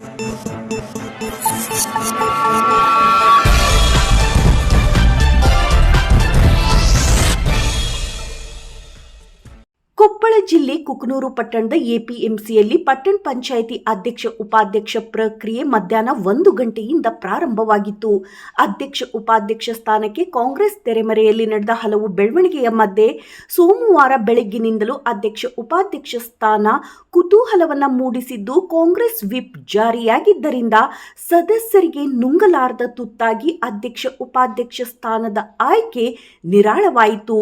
you ಜಿಲ್ಲೆ ಕುಕನೂರು ಪಟ್ಟಣದ ಎಪಿಎಂಸಿಯಲ್ಲಿ ಪಟ್ಟಣ ಪಂಚಾಯಿತಿ ಅಧ್ಯಕ್ಷ ಉಪಾಧ್ಯಕ್ಷ ಪ್ರಕ್ರಿಯೆ ಮಧ್ಯಾಹ್ನ ಒಂದು ಗಂಟೆಯಿಂದ ಪ್ರಾರಂಭವಾಗಿತ್ತು. ಅಧ್ಯಕ್ಷ ಉಪಾಧ್ಯಕ್ಷ ಸ್ಥಾನಕ್ಕೆ ಕಾಂಗ್ರೆಸ್ ತೆರೆಮರೆಯಲ್ಲಿ ನಡೆದ ಹಲವು ಬೆಳವಣಿಗೆಯ ಮಧ್ಯೆ ಸೋಮವಾರ ಬೆಳಗ್ಗಿನಿಂದಲೂ ಅಧ್ಯಕ್ಷ ಉಪಾಧ್ಯಕ್ಷ ಸ್ಥಾನ ಕುತೂಹಲವನ್ನ ಮೂಡಿಸಿದ್ದು, ಕಾಂಗ್ರೆಸ್ ವಿಪ್ ಜಾರಿಯಾಗಿದ್ದರಿಂದ ಸದಸ್ಯರಿಗೆ ನುಂಗಲಾರದ ತುತ್ತಾಗಿ ಅಧ್ಯಕ್ಷ ಉಪಾಧ್ಯಕ್ಷ ಸ್ಥಾನದ ಆಯ್ಕೆ ನಿರಾಳವಾಯಿತು.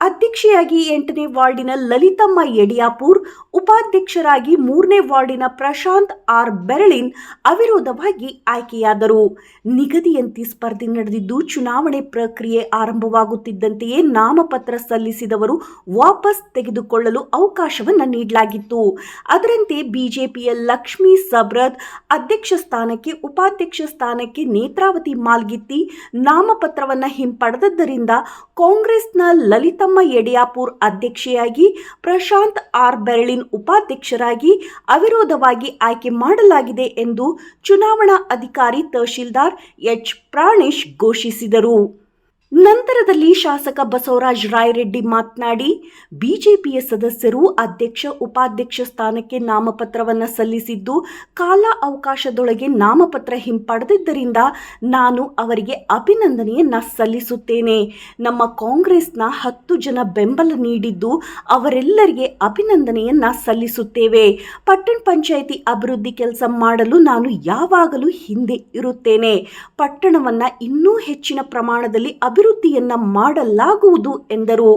ಅಧ್ಯಕ್ಷೆಯಾಗಿ ಎಂಟನೇ ವಾರ್ಡಿನ ಲಲಿತಮ್ಮ ಯಡಿಯಾಪುರ್ ಉಪಾಧ್ಯಕ್ಷರಾಗಿ ಮೂರನೇ ವಾರ್ಡಿನ ಪ್ರಶಾಂತ್ ಆರ್ ಬೆರಳಿನ್ ಅವಿರೋಧವಾಗಿ ಆಯ್ಕೆಯಾದರು. ನಿಗದಿಯಂತೆ ಸ್ಪರ್ಧೆ ನಡೆದಿದ್ದು ಚುನಾವಣೆ ಪ್ರಕ್ರಿಯೆ ಆರಂಭವಾಗುತ್ತಿದ್ದಂತೆಯೇ ನಾಮಪತ್ರ ಸಲ್ಲಿಸಿದವರು ವಾಪಸ್ ತೆಗೆದುಕೊಳ್ಳಲು ಅವಕಾಶವನ್ನ ನೀಡಲಾಗಿತ್ತು. ಅದರಂತೆ ಬಿಜೆಪಿಯ ಲಕ್ಷ್ಮೀ ಸಬ್ರದ್ ಅಧ್ಯಕ್ಷ ಸ್ಥಾನಕ್ಕೆ ಉಪಾಧ್ಯಕ್ಷ ಸ್ಥಾನಕ್ಕೆ ನೇತ್ರಾವತಿ ಮಾಲ್ಗಿತ್ತಿ ನಾಮಪತ್ರವನ್ನ ಹಿಂಪಡೆದದ್ದರಿಂದ ಕಾಂಗ್ರೆಸ್ನ ಲಲಿತಮ್ಮ ಯಡಿಯಾಪುರ್ ಅಧ್ಯಕ್ಷೆಯಾಗಿ ಪ್ರಶಾಂತ್ ಆರ್ ಬೆರಳಿನ್ ಉಪಾಧ್ಯಕ್ಷರಾಗಿ ಅವಿರೋಧವಾಗಿ ಆಯ್ಕೆ ಮಾಡಲಾಗಿದೆ ಎಂದು ಚುನಾವಣಾ ಅಧಿಕಾರಿ ತಹಶೀಲ್ದಾರ್ ಎಚ್ ಪ್ರಾಣೇಶ್ ಘೋಷಿಸಿದರು. ನಂತರದಲ್ಲಿ ಶಾಸಕ ಬಸವರಾಜ್ ರಾಯರೆಡ್ಡಿ ಮಾತನಾಡಿ, ಬಿಜೆಪಿಯ ಸದಸ್ಯರು ಅಧ್ಯಕ್ಷ, ಉಪಾಧ್ಯಕ್ಷ ಸ್ಥಾನಕ್ಕೆ ನಾಮಪತ್ರವನ್ನು ಸಲ್ಲಿಸಿದ್ದು, ಕಾಲ ಅವಕಾಶದೊಳಗೆ ನಾಮಪತ್ರ ಹಿಂಪಡೆದಿದ್ದರಿಂದ ನಾನು ಅವರಿಗೆ ಅಭಿನಂದನೆಯನ್ನ ಸಲ್ಲಿಸುತ್ತೇನೆ. ನಮ್ಮ ಕಾಂಗ್ರೆಸ್ನ ಹತ್ತು ಜನ ಬೆಂಬಲ ನೀಡಿದ್ದು, ಅವರೆಲ್ಲರಿಗೆ ಅಭಿನಂದನೆಯನ್ನ ಸಲ್ಲಿಸುತ್ತೇವೆ. ಪಟ್ಟಣ ಪಂಚಾಯಿತಿ ಅಭಿವೃದ್ಧಿ ಕೆಲಸ ಮಾಡಲು ನಾನು ಯಾವಾಗಲೂ ಹಿಂದೆ ಇರುತ್ತೇನೆ. ಪಟ್ಟಣವನ್ನ ಇನ್ನೂ ಹೆಚ್ಚಿನ ಪ್ರಮಾಣದಲ್ಲಿ ಅಭಿವೃದ್ಧಿಯನ್ನ ಮಾಡಲಾಗುವುದು ಎಂದರು.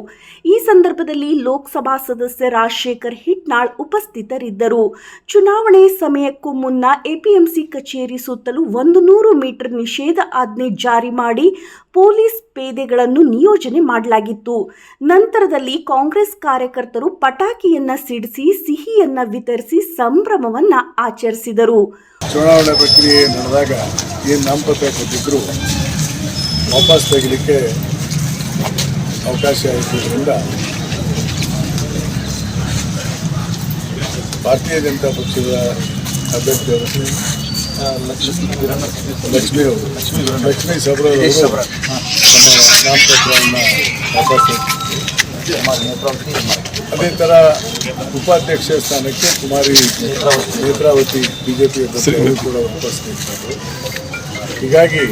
ಈ ಸಂದರ್ಭದಲ್ಲಿ ಲೋಕಸಭಾ ಸದಸ್ಯ ರಾಜಶೇಖರ್ ಹಿಟ್ನಾಳ್ ಉಪಸ್ಥಿತರಿದ್ದರು. ಚುನಾವಣೆ ಸಮಯಕ್ಕೂ ಮುನ್ನ ಎಪಿಎಂಸಿ ಕಚೇರಿ ಸುತ್ತಲೂ ಒಂದು ನೂರು ಮೀಟರ್ ನಿಷೇಧ ಆಜ್ಞೆ ಜಾರಿ ಮಾಡಿ ಪೊಲೀಸ್ ಪೇದೆಗಳನ್ನು ನಿಯೋಜನೆ ಮಾಡಲಾಗಿತ್ತು. ನಂತರದಲ್ಲಿ ಕಾಂಗ್ರೆಸ್ ಕಾರ್ಯಕರ್ತರು ಪಟಾಕಿಯನ್ನ ಸಿಡಿಸಿ, ಸಿಹಿಯನ್ನ ವಿತರಿಸಿ ಸಂಭ್ರಮವನ್ನ ಆಚರಿಸಿದರು. ಚುನಾವಣೆ ಪ್ರಕ್ರಿಯೆ ನಡೆದಾಗ ಏನು ನಾಮಪತ್ರ ಕೊಟ್ಟಿದ್ರು? ವಾಪಸ್ ತೆಗಿಲಿಕ್ಕೆ ಅವಕಾಶ ಇದ್ದುದರಿಂದ ಭಾರತೀಯ ಜನತಾ ಪಕ್ಷದ ಅಭ್ಯರ್ಥಿಯವರು ಲಕ್ಷ್ಮೀ ಅವರು. ಲಕ್ಷ್ಮೀ ತಮ್ಮ ನಾಮಪತ್ರವನ್ನು ವಾಪಸ್ ಅದೇ ಥರ ಉಪಾಧ್ಯಕ್ಷ ಸ್ಥಾನಕ್ಕೆ ಕುಮಾರಿ ನೇತ್ರಾವತಿ ಬಿಜೆಪಿ ಅಭ್ಯರ್ಥಿಗಳು ಕೂಡ ವಾಪಸ್ ಹೀಗಾಗಿ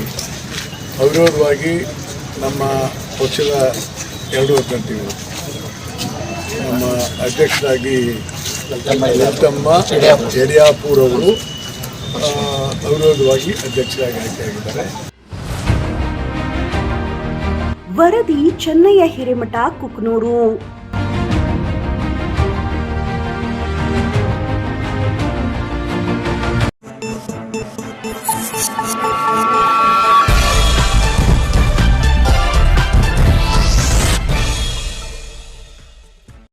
ಅವಿರೋಧವಾಗಿ ನಮ್ಮ ಪಕ್ಷದ ಎರಡು ಅಭ್ಯರ್ಥಿಗಳು. ನಮ್ಮ ಅಧ್ಯಕ್ಷರಾಗಿ ಲಲಿತಮ್ಮ ಯಡಿಯಾಪುರ್ ಅವರು ಅವಿರೋಧವಾಗಿ ಅಧ್ಯಕ್ಷರಾಗಿ ಆಯ್ಕೆಯಾಗಿದ್ದಾರೆ. ವರದಿ ಚೆನ್ನಯ್ಯ ಹಿರೇಮಠ, ಕುಕ್ನೂರು.